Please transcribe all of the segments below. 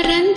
Karan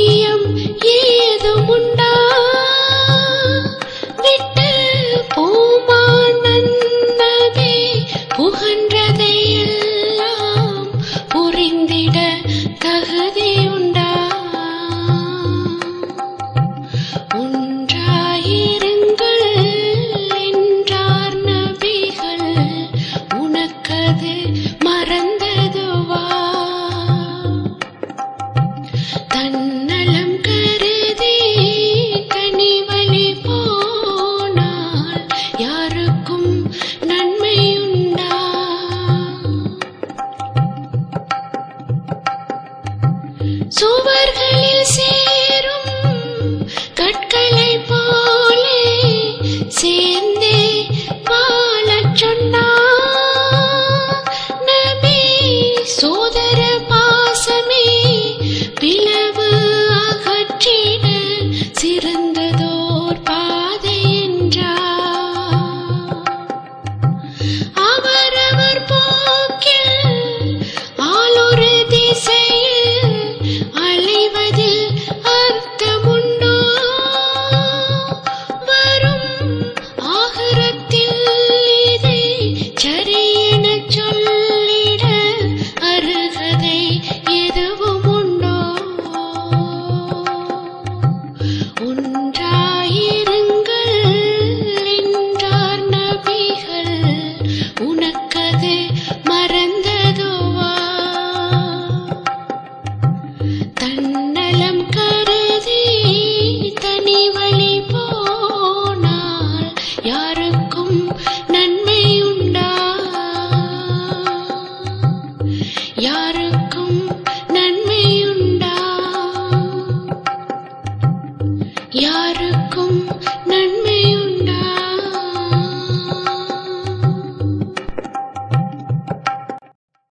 Mia சேரும் கற்களை போலே சேர்ந்தே மறந்தது மறந்ததுவா? தன்னலம் கருதி தனி வழி போனால் யாருக்கும் நன்மை உண்டா